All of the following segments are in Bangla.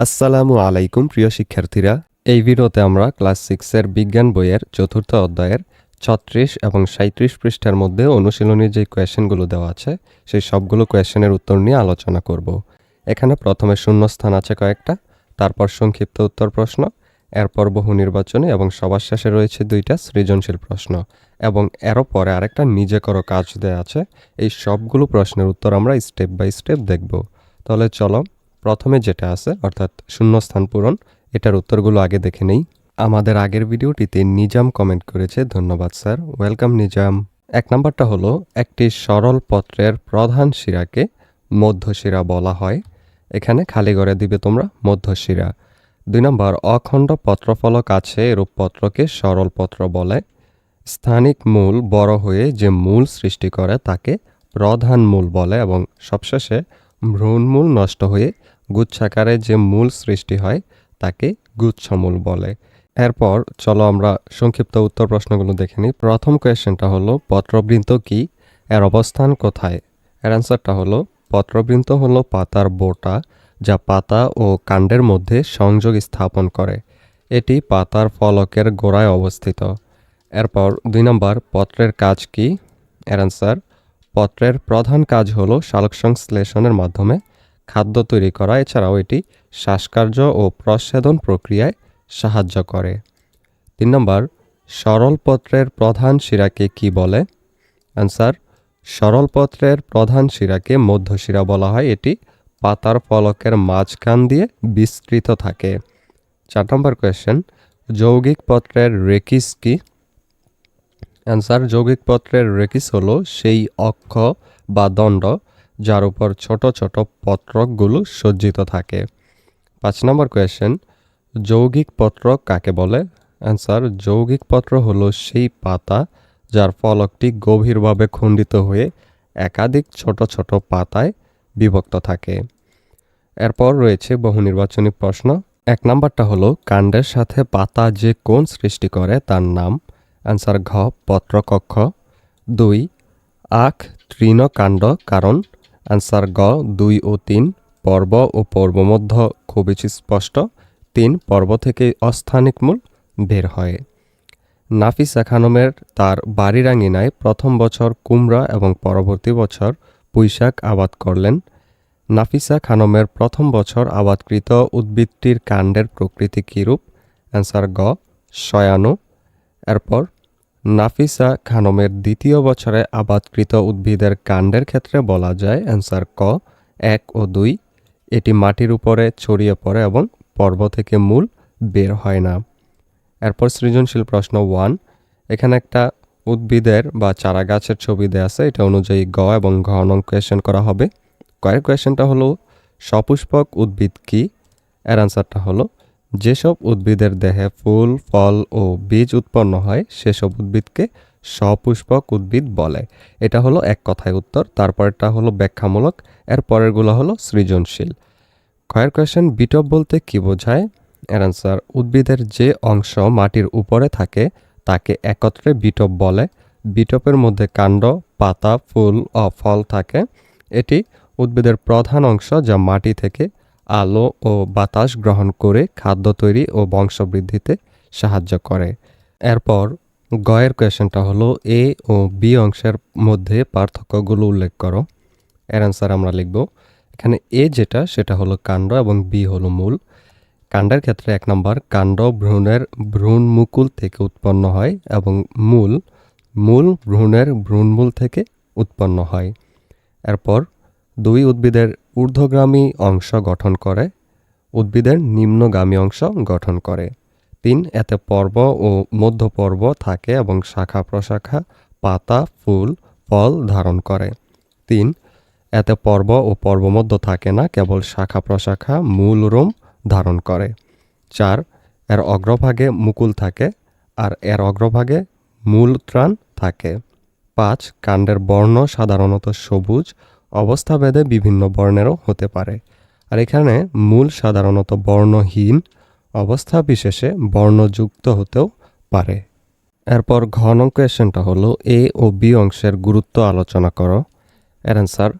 আসসালামু আলাইকুম, প্রিয় শিক্ষার্থীরা। এই ভিডিওতে আমরা ক্লাস সিক্সের বিজ্ঞান বইয়ের চতুর্থ অধ্যায়ের ছত্রিশ এবং সাঁত্রিশ পৃষ্ঠার মধ্যে অনুশীলনীর যে কোয়েশ্চেনগুলো দেওয়া আছে, সেই সবগুলো কোয়েশনের উত্তর নিয়ে আলোচনা করব। এখানে প্রথমে শূন্যস্থান আছে কয়েকটা, তারপর সংক্ষিপ্ত উত্তর প্রশ্ন, এরপর বহু নির্বাচনী এবং সবার শেষে রয়েছে দুইটা সৃজনশীল প্রশ্ন এবং এরও পরে আরেকটা নিজে করো কাজ দেওয়া আছে। এই সবগুলো প্রশ্নের উত্তর আমরা স্টেপ বাই স্টেপ দেখব। তাহলে চলো প্রথমে যেটা আছে, অর্থাৎ শূন্যস্থান পূরণ, এটার উত্তরগুলো আগে দেখে নেই। আমাদের আগের ভিডিওটিতে নিজাম কমেন্ট করেছে, ধন্যবাদ স্যার। ওয়েলকাম নিজাম। এক নাম্বারটা হলো, একটি সরল পত্রের প্রধান শিরাকে মধ্যশিরা বলা হয়। এখানে খালি করে দিবে তোমরা, মধ্যশিরা। দুই নম্বর, অখণ্ড পত্রফলক আছে, এরূপ পত্রকে সরল পত্র বলে। স্থানিক মূল বড় হয়ে যে মূল সৃষ্টি করে তাকে প্রধান মূল বলে এবং সবশেষে ভ্রূণমূল নষ্ট হয়ে গুচ্ছাকারে যে মূল সৃষ্টি হয়, তাকে গুচ্ছমূল বলে। এরপর চলো আমরা সংক্ষিপ্ত উত্তর প্রশ্নগুলো দেখে নিই। প্রথম কোয়েশ্চেনটা হলো পত্রবৃন্ত কি? এর অবস্থান কোথায়? এর অ্যান্সারটা হলো পত্রবৃন্ত হলো পাতার বোটা যা পাতা ও কাণ্ডের মধ্যে সংযোগ স্থাপন করে। এটি পাতার ফলকের গোড়ায় অবস্থিত। এরপর দুই নম্বর, পত্রের কাজ কি? এর অ্যান্সার, পত্রের প্রধান কাজ হলো সালোকসংশ্লেষণের মাধ্যমে খাদ্য তৈরি করা, এছাড়াও এটি শ্বাসকার্য ও প্রচ্ছেদন প্রক্রিয়ায় সাহায্য করে। তিন নম্বর, সরলপত্রের প্রধান শিরাকে কি বলে? অ্যান্সার সরলপত্রের প্রধান শিরাকে মধ্যশিরা বলা হয়। এটি পাতার ফলকের মাঝখান দিয়ে বিস্তৃত থাকে। চার নম্বর কোয়েশ্চেন যৌগিক পত্রের রেকিস কি? অ্যান্সার যৌগিক পত্রের রেকিস হলো সেই অক্ষ বা দণ্ড যার উপর ছোট ছোট পত্রকগুলো সজ্জিত থাকে। পাঁচ নম্বর কোয়েশ্চেন যৌগিক পত্র কাকে বলে? অ্যান্সার যৌগিক পত্র হলো সেই পাতা যার ফলকটি গভীরভাবে খণ্ডিত হয়ে একাধিক ছোট ছোট পাতায় বিভক্ত থাকে। এরপর রয়েছে বহু নির্বাচনী প্রশ্ন। এক নাম্বারটা হলো, কাণ্ডের সাথে পাতা যে কোন সৃষ্টি করে তার নাম? অ্যান্সার ঘ পত্রকক্ষ দুই, আখ তৃণকাণ্ড কারণ অ্যান্সার গ, দুই ও তিন, পর্ব ও পর্বমধ্য খুবই স্পষ্ট। তিন, পর্ব থেকে অস্থানিক মূল বের হয়। নাফিসা খানমের তার বাড়ির আঙিনায় প্রথম বছর কুমড়া এবং পরবর্তী বছর পুঁইশাক আবাদ করলেন। নাফিসা খানমের প্রথম বছর আবাদকৃত উদ্ভিদটির কাণ্ডের প্রকৃতি কীরূপ? অ্যান্সার গ, শয়ানু। এরপর নাফিসা খানমের দ্বিতীয় বছরে আবাদকৃত উদ্ভিদের কাণ্ডের ক্ষেত্রে বলা যায় অ্যান্সার ক, এক ও দুই। এটি মাটির উপরে ছড়িয়ে পড়ে এবং পর্ব থেকে মূল বের হয় না। এরপর সৃজনশীল প্রশ্ন ওয়ান। এখানে একটা উদ্ভিদের বা চারা গাছের ছবি দেওয়া আছে। এটা অনুযায়ী গ এবং ঘ নং কোয়েশ্চেন করা হবে। কয়ের কোয়েশ্চেনটা হলো, সপুষ্পক উদ্ভিদ কি? এর আনসারটা হলো যেসব উদ্ভিদের দেহে ফুল, ফল ও বীজ উৎপন্ন হয়, সেসব উদ্ভিদকে সপুষ্পক উদ্ভিদ বলে। এটা হলো এক কথায় উত্তর তারপরটা হলো ব্যাখ্যামূলক এর পরেরগুলো হলো সৃজনশীল। কয়ের কোয়েশ্চেন বিটপ বলতে কি বোঝায়? এর আনসার উদ্ভিদের যে অংশ মাটির উপরে থাকে, তাকে একত্রে বিটপ বলে। বিটপের মধ্যে কাণ্ড, পাতা, ফুল ও ফল থাকে। এটি উদ্ভিদের প্রধান অংশ যা মাটি থেকে আলো ও বাতাস গ্রহণ করে খাদ্য তৈরি ও বংশবৃদ্ধিতে সাহায্য করে। এরপর গয়ের কোয়েশনটা হলো এ ও বি অংশের মধ্যে পার্থক্যগুলো উল্লেখ করো। এর অ্যান্সার আমরা লিখব। এখানে এ যেটা, সেটা হলো কাণ্ড এবং বি হলো মূল। কাণ্ডের ক্ষেত্রে এক নম্বর, কাণ্ড ভ্রূণের ভ্রূণ মুকুল থেকে উৎপন্ন হয় এবং মূল মূল ভ্রূণের ভ্রূণমূল থেকে উৎপন্ন হয়। এরপর দুই উদ্ভিদের ঊর্ধ্বগামী অংশ গঠন করে, উদ্ভিদের নিম্নগামী অংশ গঠন করে। তিন, এতে পর্ব ও মধ্যপর্ব থাকে এবং শাখা প্রশাখা, পাতা, ফুল, ফল ধারণ করে। তিন, এতে পর্ব ও পর্বমধ্য থাকে না, কেবল শাখা প্রশাখা, মূল রোম ধারণ করে। চার, এর অগ্রভাগে মুকুল থাকে আর এর অগ্রভাগে মূল ত্রাণ থাকে। পাঁচ, কাণ্ডের বর্ণ সাধারণত সবুজ অবস্থাভেদে বিভিন্ন বর্ণেরও হতে পারে। আর এখানে মূল সাধারণত বর্ণহীন অবস্থা বিশেষে বর্ণযুক্ত হতেও পারে। এরপর ঘন কোয়েশনটা হলো, এ ও বি অংশের গুরুত্ব আলোচনা করো। এর অ্যান্সার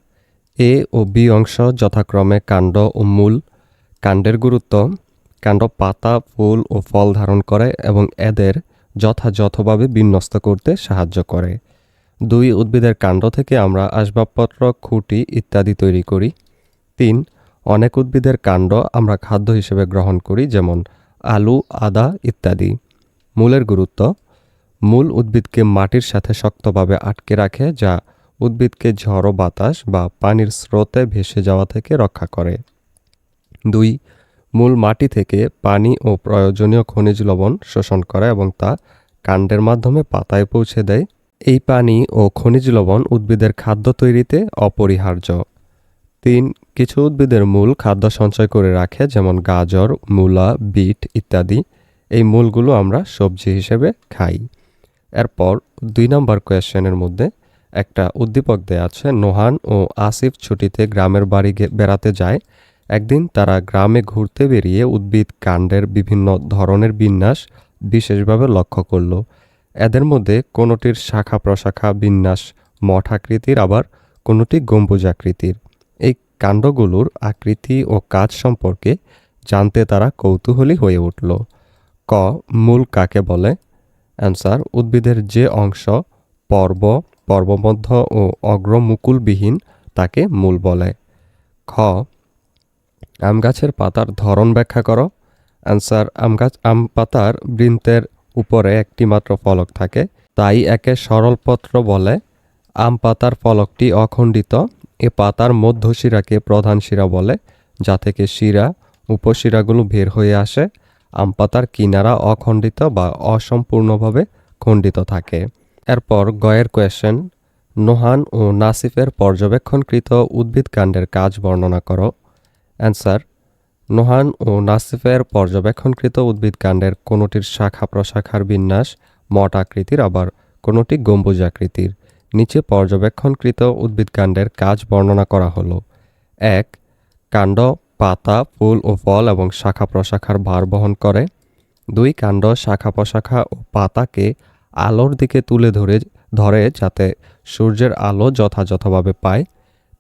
এ ও বি অংশ যথাক্রমে কাণ্ড ও মূল কাণ্ডের গুরুত্ব, কাণ্ড পাতা, ফুল ও ফল ধারণ করে এবং এদের যথাযথভাবে বিন্যস্ত করতে সাহায্য করে। দুই উদ্ভিদের কাণ্ড থেকে আমরা আসবাবপত্র, খুঁটি ইত্যাদি তৈরি করি। তিন, অনেক উদ্ভিদের কাণ্ড আমরা খাদ্য হিসেবে গ্রহণ করি, যেমন আলু, আদা ইত্যাদি। মূলের গুরুত্ব, মূল উদ্ভিদকে মাটির সাথে শক্তভাবে আটকে রাখে, যা উদ্ভিদকে ঝড়ো বাতাস বা পানির স্রোতে ভেসে যাওয়া থেকে রক্ষা করে। দুই, মূল মাটি থেকে পানি ও প্রয়োজনীয় খনিজ লবণ শোষণ করে এবং তা কাণ্ডের মাধ্যমে পাতায় পৌঁছে দেয়। এই পানি ও খনিজ লবণ উদ্ভিদের খাদ্য তৈরিতে অপরিহার্য। তিন, কিছু উদ্ভিদের মূল খাদ্য সঞ্চয় করে রাখে, যেমন গাজর, মূলা, বিট ইত্যাদি। এই মূলগুলো আমরা সবজি হিসেবে খাই। এরপর দুই নম্বর কোয়েশ্চেনের মধ্যে একটা উদ্দীপক দেয়া আছে, নোহান ও আসিফ ছুটিতে গ্রামের বাড়ি বেড়াতে যায়। একদিন তারা গ্রামে ঘুরতে বেরিয়ে উদ্ভিদ কাণ্ডের বিভিন্ন ধরনের বিন্যাস বিশেষভাবে লক্ষ্য করল। এদের মধ্যে কোনোটির শাখা প্রশাখা বিন্যাস মঠ আকৃতির, আবার কোনোটি গম্বুজ আকৃতির। এই কাণ্ডগুলোর আকৃতি ও কাজ সম্পর্কে জানতে তারা কৌতূহলী হয়ে উঠল। ক, মূল কাকে বলে? অ্যান্সার, উদ্ভিদের যে অংশ, পর্ব, পর্বমধ্য ও অগ্রমুকুলবিহীন তাকে মূল বলে। খ আম গাছের পাতার ধরন ব্যাখ্যা করো। অ্যান্সার আম গাছ আম পাতার বৃন্তের উপরে একটি মাত্র ফলক থাকে, তাই একে সরলপত্র বলে। আম পাতার ফলকটি অখণ্ডিত, এ পাতার মধ্য শিরাকে প্রধান শিরা বলে, যা থেকে শিরা, উপশিরাগুলো বের হয়ে আসে। আম পাতার কিনারা অখণ্ডিত বা অসম্পূর্ণভাবে খণ্ডিত থাকে। এরপর গয়ের কোয়েশ্চেন, নোহান ও নাসিফের পর্যবেক্ষণকৃত উদ্ভিদ কাণ্ডের কাজ বর্ণনা করো। অ্যান্সার নোহান ও নাসিফের পর্যবেক্ষণকৃত উদ্ভিদ কাণ্ডের কোনোটির শাখা প্রশাখার বিন্যাস, মট আকৃতির, আবার কোনোটি গম্বুজ আকৃতির। নিচে পর্যবেক্ষণকৃত উদ্ভিদ কাণ্ডের কাজ বর্ণনা করা হলো। এক, কাণ্ড, পাতা, ফুল ও ফল এবং শাখা প্রশাখার ভার বহন করে। দুই, কাণ্ড, শাখা প্রশাখা ও পাতাকে আলোর দিকে তুলে ধরে ধরে যাতে সূর্যের আলো যথাযথভাবে পায়।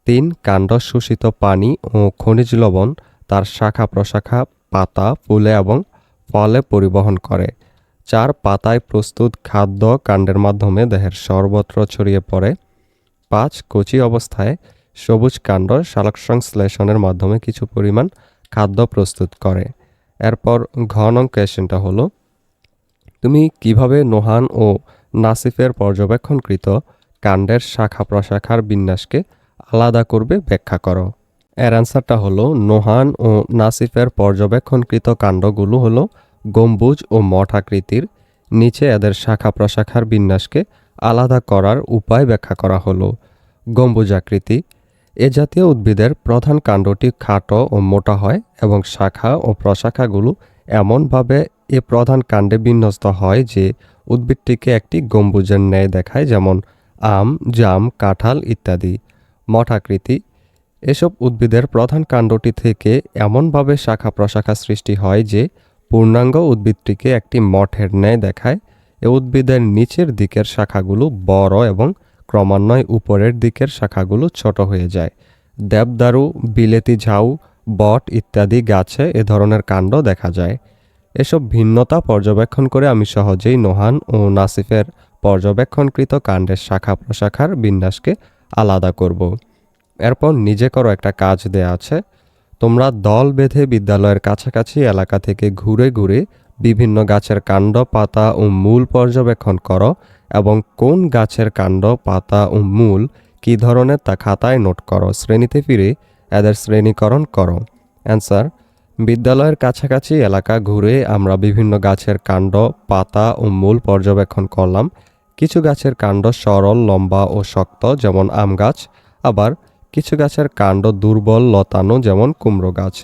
তিন, কাণ্ড শোষিত পানি ও খনিজ লবণ তার শাখা প্রশাখা, পাতা, ফুলে এবং ফলে পরিবহন করে। চার পাতায় প্রস্তুত খাদ্য কাণ্ডের মাধ্যমে দেহের সর্বত্র ছড়িয়ে পড়ে। পাঁচ কচি অবস্থায় সবুজ কাণ্ড সালোকসংশ্লেষণের মাধ্যমে কিছু পরিমাণ খাদ্য প্রস্তুত করে। এরপর ঘন কোয়েশ্চেনটা হলো, তুমি কীভাবে নোহান ও নাসিফের পর্যবেক্ষণকৃত কাণ্ডের শাখা প্রশাখার বিন্যাসকে আলাদা করবে ব্যাখ্যা করো। এর অ্যান্সারটা হলো, নোহান ও নাসিফের পর্যবেক্ষণকৃত কাণ্ডগুলো হলো গম্বুজ ও মঠ আকৃতির। নিচে এদের শাখা প্রশাখার বিন্যাসকে আলাদা করার উপায় ব্যাখ্যা করা হলো। গম্বুজ আকৃতি। এ জাতীয় উদ্ভিদের প্রধান কাণ্ডটি খাটো ও মোটা হয় এবং শাখা ও প্রশাখাগুলো এমনভাবে এ প্রধান কাণ্ডে বিন্যস্ত হয় যে উদ্ভিদটিকে একটি গম্বুজের ন্যায় দেখায়, যেমন আম, জাম, কাঁঠাল ইত্যাদি। মঠাকৃতি এসব উদ্ভিদের প্রধান কাণ্ডটি থেকে এমনভাবে শাখা প্রশাখা সৃষ্টি হয় যে পূর্ণাঙ্গ উদ্ভিদটিকে একটি মঠের ন্যায় দেখায়। এ উদ্ভিদের নিচের দিকের শাখাগুলো বড় এবং ক্রমান্বয়ে উপরের দিকের শাখাগুলো ছোট হয়ে যায়। দেবদারু, বিলেতি ঝাউ, বট ইত্যাদি গাছে এ ধরনের কাণ্ড দেখা যায়। এসব ভিন্নতা পর্যবেক্ষণ করে আমি সহজেই নোহান ও নাসিফের পর্যবেক্ষণকৃত কাণ্ডের শাখা প্রশাখার বিন্যাসকে আলাদা করব। এরপর নিজে করো একটা কাজ দেয়া আছে। তোমরা দল বেঁধে বিদ্যালয়ের কাছাকাছি এলাকা থেকে ঘুরে ঘুরে বিভিন্ন গাছের কাণ্ড, পাতা ও মূল পর্যবেক্ষণ করো এবং কোন গাছের কাণ্ড, পাতা ও মূল কী ধরনের তা খাতায় নোট করো। শ্রেণীতে ফিরে এদের শ্রেণীকরণ করো। অ্যান্সার, বিদ্যালয়ের কাছাকাছি এলাকা ঘুরে আমরা বিভিন্ন গাছের কাণ্ড, পাতা ও মূল পর্যবেক্ষণ করলাম। কিছু গাছের কাণ্ড সরল, লম্বা ও শক্ত, যেমন আম গাছ। আবার কিছু গাছের কাণ্ড দুর্বল লতানো যেমন কুমড়ো গাছ।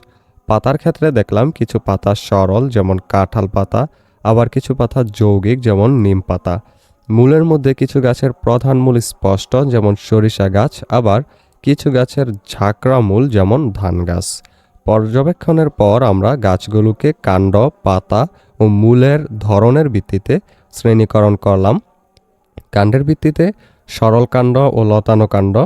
পাতার ক্ষেত্রে দেখলাম কিছু পাতা সরল যেমন কাঁঠাল পাতা, আবার কিছু পাতা যৌগিক যেমন নিম পাতা। মূলের মধ্যে কিছু গাছের প্রধান মূল স্পষ্ট যেমন সরিষা গাছ, আবার কিছু গাছের ঝাঁকড়া মূল যেমন ধান গাছ। পর্যবেক্ষণের পর আমরা গাছগুলোকে কাণ্ড, পাতা ও মূলের ধরনের ভিত্তিতে শ্রেণীকরণ করলাম। কাণ্ডের ভিত্তিতে সরল কাণ্ড ও লতানো কাণ্ড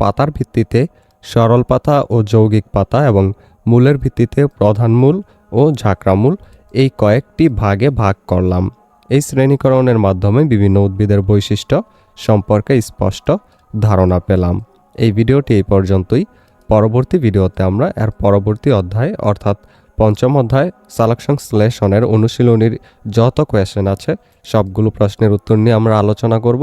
পাতার ভিত্তিতে সরল পাতা ও যৌগিক পাতা এবং মূলের ভিত্তিতে প্রধান মূল ও ঝাঁকড়া মূল এই কয়েকটি ভাগে ভাগ করলাম। এই শ্রেণীকরণের মাধ্যমে বিভিন্ন উদ্ভিদের বৈশিষ্ট্য সম্পর্কে স্পষ্ট ধারণা পেলাম। এই ভিডিওটি এই পর্যন্তই। পরবর্তী ভিডিওতে আমরা এর পরবর্তী অধ্যায় অর্থাৎ পঞ্চম অধ্যায় সালেকশন শ্লেষণের অনুশীলনীর যত কোয়েশন আছে, সবগুলো প্রশ্নের উত্তর নিয়ে আমরা আলোচনা করব।